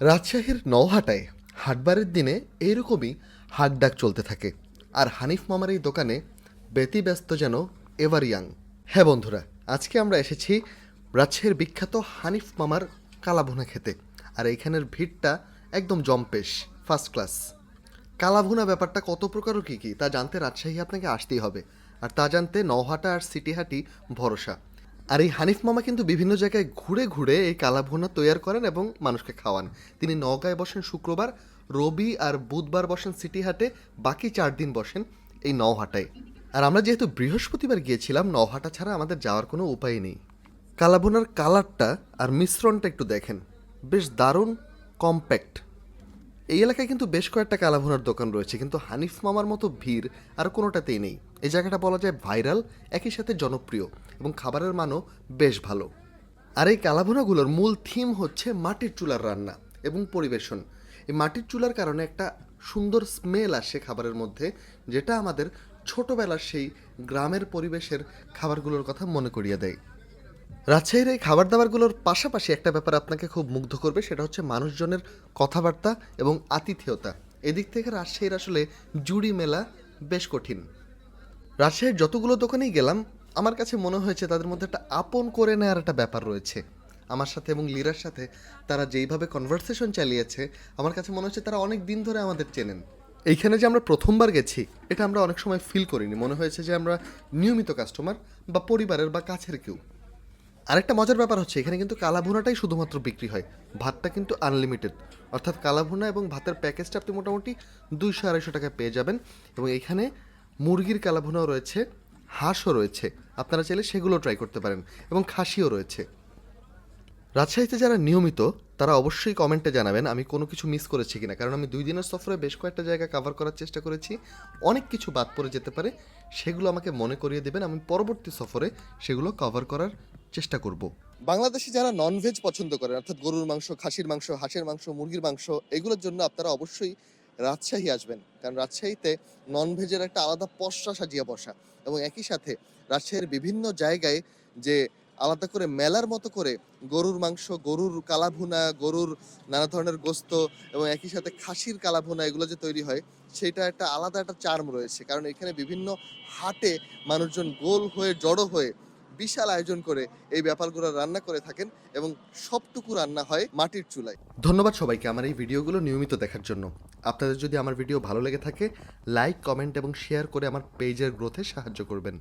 রাজশাহীর নওহাটায় হাটবারের দিনে এইরকমই হাটডাক চলতে থাকে। আর হানিফ মামার এই দোকানে ব্যতিব্যস্ত যেন এভার ইয়াং। হ্যাঁ বন্ধুরা, আজকে আমরা এসেছি রাজশাহীর বিখ্যাত হানিফ মামার কালাভুনা খেতে। আর এইখানের ভিড়টা একদম জম্পেশ ফার্স্ট ক্লাস কালাভুনা ব্যাপারটা কত প্রকার ও কী কী, তা জানতে রাজশাহী আপনাকে আসতেই হবে। আর তা জানতে নওহাটা আর সিটিহাটি ভরসা। আর এই হানিফ মামা কিন্তু বিভিন্ন জায়গায় ঘুরে ঘুরে এই কালাভুনা তৈরি করেন এবং মানুষকে খাওয়ান। তিনি নওগাঁয় বসেন শুক্রবার, রবি আর বুধবার বসেন সিটিহাটে বাকি চার দিন বসেন এই নওহাটায়। আর আমরা যেহেতু বৃহস্পতিবার গিয়েছিলাম, নওহাটা ছাড়া আমাদের যাওয়ার কোনো উপায় নেই। কালাভুনার কালারটা আর মিশ্রণটা একটু দেখেন। বেশ দারুণ, কম্প্যাক্ট। এই এলাকায় কিন্তু বেশ কয়েকটা কালাভুনার দোকান রয়েছে, কিন্তু হানিফ মামার মতো ভিড় আর কোনোটাতেই নেই। এই জায়গাটা বলা যায় ভাইরাল, একই সাথে জনপ্রিয় এবং খাবারের মানও বেশ ভালো। আর এই কালাভুনাগুলোর মূল থিম হচ্ছে মাটির চুলার রান্না এবং পরিবেশন। এই মাটির চুলার কারণে একটা সুন্দর স্মেল আসে খাবারের মধ্যে, যেটা আমাদের ছোটবেলার সেই গ্রামের পরিবেশের খাবারগুলোর কথা মনে করিয়ে দেয়। রাজশাহীর এই খাবার দাবারগুলোর পাশাপাশি একটা ব্যাপার আপনাকে খুব মুগ্ধ করবে, সেটা হচ্ছে মানুষজনের কথাবার্তা এবং আতিথেয়তা। এদিক থেকে রাজশাহীর আসলে জুড়ি মেলা বেশ কঠিন। রাজশাহীর যতগুলো দোকানেই গেলাম, আমার কাছে মনে হয়েছে তাদের মধ্যে একটা আপন করে নেওয়ার একটা ব্যাপার রয়েছে। আমার সাথে এবং লিরার সাথে তারা যেইভাবে কনভারসেশন চালিয়েছে, আমার কাছে মনে হচ্ছে তারা অনেক দিন ধরে আমাদের চেনেন। এইখানে যে আমরা প্রথমবার গেছি, এটা আমরা অনেক সময় ফিল করিনি। মনে হয়েছে যে আমরা নিয়মিত কাস্টমার বা পরিবারের বা কাছের কেউ। আরেকটা মজার ব্যাপার হচ্ছে, এখানে কিন্তু কালাভুনাটাই শুধুমাত্র বিক্রি হয়। ভাতটা কিন্তু আনলিমিটেড অর্থাৎ কালাভুনা এবং ভাতের প্যাকেজটা আপনি মোটামুটি দুইশো আড়াইশো টাকায় পেয়ে যাবেন। এবং এখানে মুরগির কালাভুনাও রয়েছে, হাঁসও রয়েছে। আপনারা চাইলে সেগুলো ট্রাই করতে পারেন এবং খাসিও রয়েছে। রাজশাহীতে যারা নিয়মিত তারা অবশ্যই কমেন্টে জানাবেন, আমি কোনো কিছু মিস করেছি কিনা। কারণ আমি দুই দিনের সফরে বেশ কয়েকটা জায়গা কভার করার চেষ্টা করেছি, অনেক কিছু বাদ পড়ে যেতে পারে, সেগুলো আমাকে মনে করিয়ে দেবেন, আমি পরবর্তী সফরে সেগুলো কভার করার চেষ্টা করব। বাংলাদেশে যারা ননভেজ পছন্দ করেন, অর্থাৎ গরুর মাংস, খাসির মাংস, হাঁসের মাংস, মুরগির মাংস, এগুলোর জন্য আপনারা অবশ্যই রাজশাহী আসবেন। কারণ রাজশাহীতে ননভেজের একটা আলাদা পশরা সাজিয়ে বসা। এবং একই সাথে রাজশাহীর বিভিন্ন জায়গায় যে আলাদা করে মেলার মতো করে গরুর মাংস, গরুর কালাভুনা, গরুর নানা ধরনের গোস্ত এবং একই সাথে খাসির কালাভুনা এগুলো যে তৈরি হয়, সেটা একটা আলাদা একটা চার্ম রয়েছে। কারণ এখানে বিভিন্ন হাটে মানুষজন গোল হয়ে, জড়ো হয়ে বিশাল আয়োজন করে এই ব্যাপারগুলো রান্না করে থাকেন এবং সবটুকু রান্না হয় মাটির চুলায়। ধন্যবাদ সবাইকে আমার এই ভিডিওগুলো নিয়মিত দেখার জন্য। আপনাদের যদি আমার ভিডিও ভালো লেগে থাকে, লাইক, কমেন্ট এবং শেয়ার করে আমার পেজের গ্রোথে সাহায্য করবেন।